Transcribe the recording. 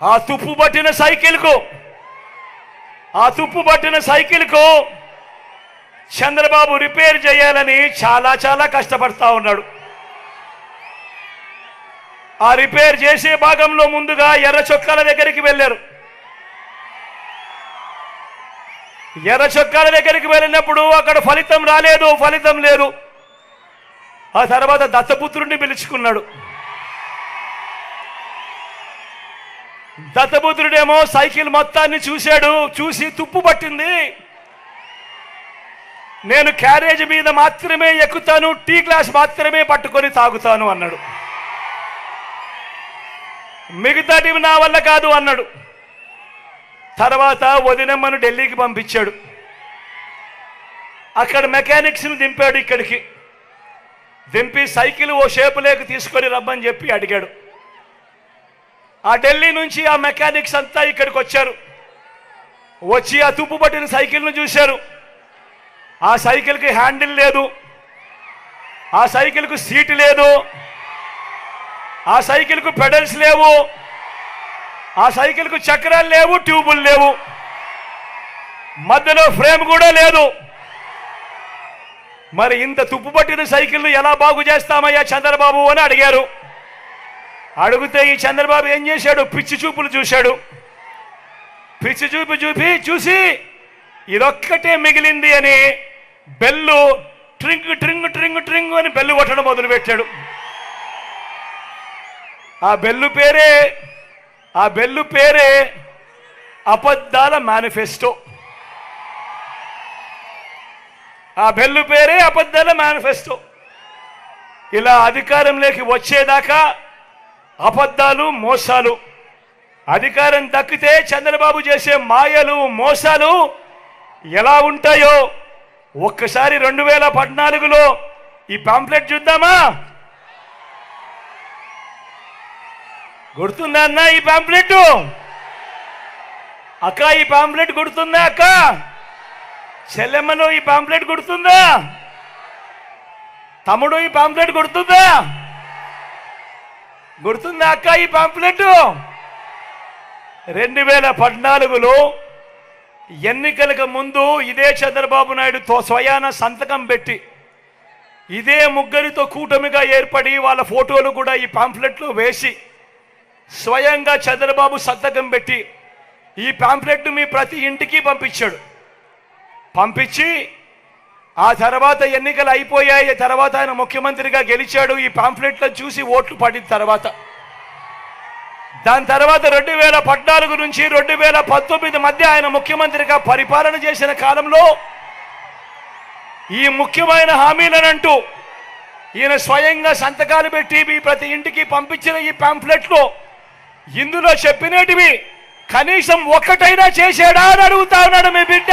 ఆ తుప్పు పట్టిన సైకిల్కు ఆ తుప్పు పట్టిన సైకిల్కు చంద్రబాబు రిపేర్ చేయాలని చాలా చాలా కష్టపడతా ఉన్నాడు. ఆ రిపేర్ చేసే భాగంలో ముందుగా ఎర్ర చొక్కాల దగ్గరికి వెళ్ళారు. ఎర్ర చొక్కాల దగ్గరికి వెళ్ళినప్పుడు అక్కడ ఫలితం రాలేదు ఫలితం లేదు. ఆ తర్వాత దత్తపుత్రుడిని పిలుచుకున్నాడు. దత్తపుత్రుడేమో సైకిల్ మొత్తాన్ని చూశాడు చూసి తుప్పు పట్టింది. నేను క్యారేజ్ మీద మాత్రమే ఎక్కుతాను టీ గ్లాస్ మాత్రమే పట్టుకొని తాగుతాను అన్నాడు. మిగతాటివి నా వల్ల కాదు అన్నాడు. తర్వాత వదినమ్మను ఢిల్లీకి పంపించాడు. అక్కడ మెకానిక్స్ని దింపాడు ఇక్కడికి. దింపి సైకిల్ ఓ షేపు లేక తీసుకొని రమ్మని చెప్పి అడిగాడు. ఆ ఢిల్లీ నుంచి ఆ మెకానిక్స్ అంతా ఇక్కడికి వచ్చారు. వచ్చి ఆ తుప్పు పట్టిన సైకిల్ను చూశారు. ఆ సైకిల్కి హ్యాండిల్ లేదు. ఆ సైకిల్కు సీట్ లేదు. ఆ సైకిల్కు పెడల్స్ లేవు. ఆ సైకిల్కు చక్రాలు లేవు ట్యూబులు లేవు. మధ్యలో ఫ్రేమ్ కూడా లేదు. మరి ఇంత తుప్పు పట్టిన సైకిల్ను ఎలా బాగు చేస్తామయ్యా చంద్రబాబు అని అడిగారు. అడిగితే ఈ చంద్రబాబు ఏం చేశాడు? పిచ్చి చూపులు చూశాడు. పిచ్చి చూపు చూపి చూసి ఇదొక్కటే మిగిలింది అని బెల్లు ట్రింగ్ ట్రింగ్ ట్రింగ్ ట్రింగ్ అని బెల్లు కొట్టడం మొదలుపెట్టాడు. ఆ బెల్లు పేరే ఆ బెల్లు పేరే అబద్ధాల మేనిఫెస్టో. ఆ బెల్లు పేరే అబద్ధాల మేనిఫెస్టో. ఇలా అధికారంలోకి వచ్చేదాకా అబద్ధాలు మోసాలు. అధికారం దక్కితే చంద్రబాబు చేసే మాయలు మోసాలు ఎలా ఉంటాయో ఒక్కసారి రెండు వేల పద్నాలుగులో ఈ పాంప్లెట్ చూద్దామా? గుర్తుందా అన్న ఈ పాంప్లెట్ అక్క ఈ పాంప్లెట్ గుర్తుందా అక్క? చెల్లెమ్మను ఈ పాంప్లెట్ గుర్తుందా? తమ్ముడు ఈ పాంప్లెట్ గుర్తుందా? గుర్తుందా అక్క ఈ పాంప్లెట్ రెండు వేల పద్నాలుగులో ఎన్నికలకు ముందు ఇదే చంద్రబాబు నాయుడుతో స్వయాన సంతకం పెట్టి ఇదే ముగ్గురితో కూటమిగా ఏర్పడి వాళ్ళ ఫోటోలు కూడా ఈ పాంప్లెట్లో వేసి స్వయంగా చంద్రబాబు సంతకం పెట్టి ఈ పాంప్లెట్ మీ ప్రతి ఇంటికి పంపించాడు. పంపించి ఆ తర్వాత ఎన్నికలు అయిపోయాయి. తర్వాత ఆయన ముఖ్యమంత్రిగా గెలిచాడు. ఈ పాంఫ్లెట్లో చూసి ఓట్లు పడిన తర్వాత. దాని తర్వాత రెండు వేల పద్నాలుగు నుంచి రెండు వేల పంతొమ్మిది మధ్య ఆయన ముఖ్యమంత్రిగా పరిపాలన చేసిన కాలంలో ఈ ముఖ్యమైన హామీలనంటూ ఈయన స్వయంగా సంతకాలు పెట్టి మీ ప్రతి ఇంటికి పంపించిన ఈ పాంఫ్లెట్లో ఇందులో చెప్పినటివి కనీసం ఒక్కటైనా చేశాడా అని అడుగుతా ఉన్నాడు మీ బిడ్డ.